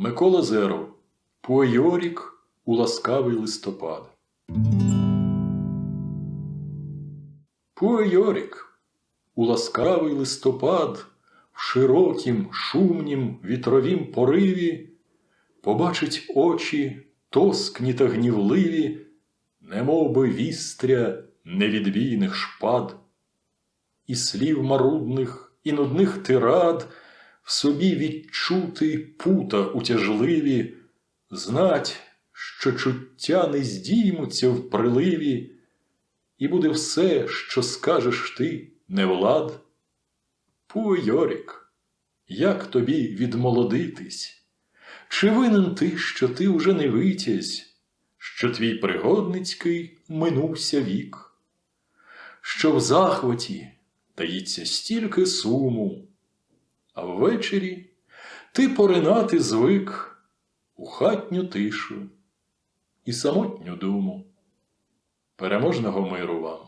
Микола Зеров. Пуайорік у ласкавий листопад. Пуайорік у ласкавий листопад в широкім, шумнім вітровім пориві побачить очі тоскні та гнівливі, немов би вістря невідбійних шпад, і слів марудних, і нудних тирад в собі відчути пута утяжливі, знать, що чуття не здіймуться в приливі, і буде все, що скажеш ти, не влад. Пуйорік, як тобі відмолодитись? Чи винен ти, що ти уже не витязь, що твій пригодницький минувся вік, що в захваті таїться стільки суму, а ввечері ти поринати звик у хатню тишу і самотню думу. Переможного миру вам!